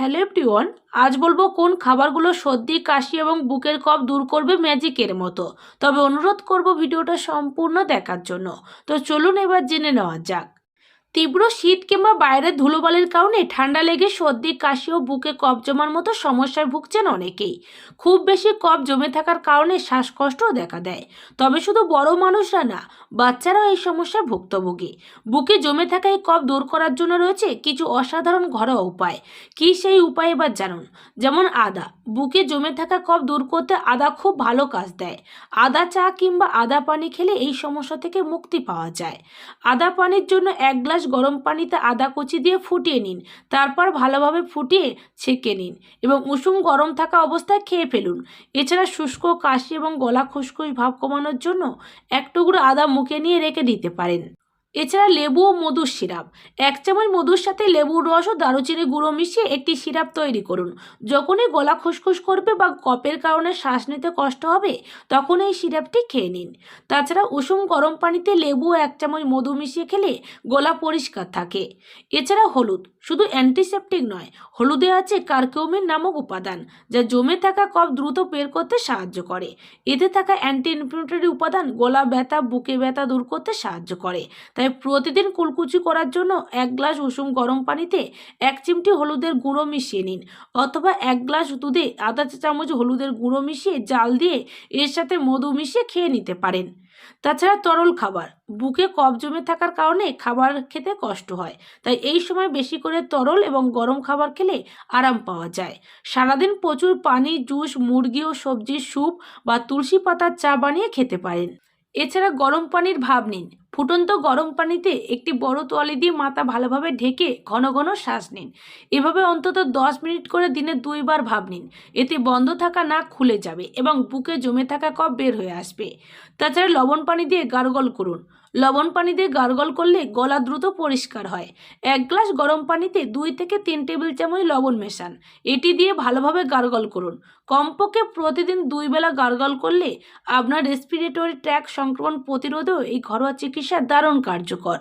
Hello everyone, আজ বলব কোন খাবারগুলো সর্দি, কাশি এবং বুকের কফ দূর করবে ম্যাজিকের মতো। তবে অনুরোধ করব ভিডিওটা সম্পূর্ণ দেখার জন্য। তো চলুন এবার জেনে নেওয়া যাক। তীব্র শীত কিংবা বাইরের ধুলোবালির কারণে ঠান্ডা লেগে সর্দি, কাশি ও বুকে কফ জমার মতো সমস্যায় ভুগছেন অনেকেই। খুব বেশি কফ জমে থাকার কারণে শ্বাসকষ্টও দেখা দেয়। তবে শুধু বড় মানুষরা না, বাচ্চারাও এই সমস্যায় ভুক্তভোগী। বুকে জমে থাকা এই কফ দূর করার জন্য রয়েছে কিছু অসাধারণ ঘরোয়া উপায়। কী সেই উপায় এবার জানুন। যেমন আদা। বুকে জমে থাকা কফ দূর করতে আদা খুব ভালো কাজ দেয়। আদা চা কিংবা আদা পানি খেলে এই সমস্যা থেকে মুক্তি পাওয়া যায়। আদা পানির জন্য এক গ্লাস গরম পানিতে আদা কুচি দিয়ে ফুটিয়ে নিন। তারপর ভালোভাবে ফুটিয়ে ছেঁকে নিন এবং উষুম গরম থাকা অবস্থায় খেয়ে ফেলুন। এছাড়া শুষ্ক, কাশি এবং গলা খুসখুস ভাব কমানোর জন্য এক টুকরো আদা মুখে নিয়ে রেখে দিতে পারেন। এছাড়া লেবু ও মধুর সিরাপ। এক চামচ মধুর সাথে লেবুর রস ও দারুচিনি গুঁড়ো মিশিয়ে একটি সিরাপ তৈরি করুন। যখনই গলা খুসখুস করবে বা কপের কারণে শ্বাস নিতে কষ্ট হবে, তখন এই সিরাপটি খেয়ে নিন। তাছাড়া উষুম গরম পানিতে লেবু এক চামচ মধু মিশিয়ে খেলে গলা পরিষ্কার থাকে। এছাড়া হলুদ, শুধু অ্যান্টিসেপটিক নয়, হলুদে আছে কার্কিউমিন নামক উপাদান, যা জমে থাকা কফ দ্রুত বের করতে সাহায্য করে। এতে থাকা অ্যান্টি ইনফ্লেমেটরি উপাদান গলা ব্যথা, বুকে ব্যথা দূর করতে সাহায্য করে। তাই প্রতিদিন কুলকুচি করার জন্য এক গ্লাস উষুম গরম পানিতে এক চিমটি হলুদের গুঁড়ো মিশিয়ে নিন অথবা এক গ্লাস দুধে আধা চা চামচ হলুদের গুঁড়ো মিশিয়ে জাল দিয়ে এর সাথে মধু মিশিয়ে খেয়ে নিতে পারেন। তাছাড়া তরল খাবার, বুকে কফ জমে থাকার কারণে খাবার খেতে কষ্ট হয়, তাই এই সময় বেশি করে তরল এবং গরম খাবার খেলে আরাম পাওয়া যায়। সারাদিন প্রচুর পানি, জুস, মুরগি ও সবজির স্যুপ বা তুলসী পাতার চা বানিয়ে খেতে পারেন। এছাড়া গরম পানির ভাব নিন ফুটন্ত গরম পানিতে একটি বড় তোয়ালি দিয়ে মাথা ভালোভাবে ঢেকে ঘন ঘন শ্বাস নিন। এভাবে অন্তত দশ মিনিট করে দিনে দুইবার ভাব নিন। এতে বন্ধ থাকা নাক খুলে যাবে এবং বুকে জমে থাকা কফ বের হয়ে আসবে। তাছাড়া লবণ পানি দিয়ে গার্গল করুন। লবণ পানি দিয়ে গার্গল করলে গলা দ্রুত পরিষ্কার হয়। এক গ্লাস গরম পানিতে দুই থেকে তিন টেবিল চামচ লবণ মেশান। এটি দিয়ে ভালোভাবে গার্গল করুন। কমপক্ষে প্রতিদিন দুই বেলা গার্গল করলে আপনার রেসপিরেটরি ট্র্যাক সংক্রমণ প্রতিরোধেও এই ঘরোয়া চিকিৎসা দারুণ কার্যকর।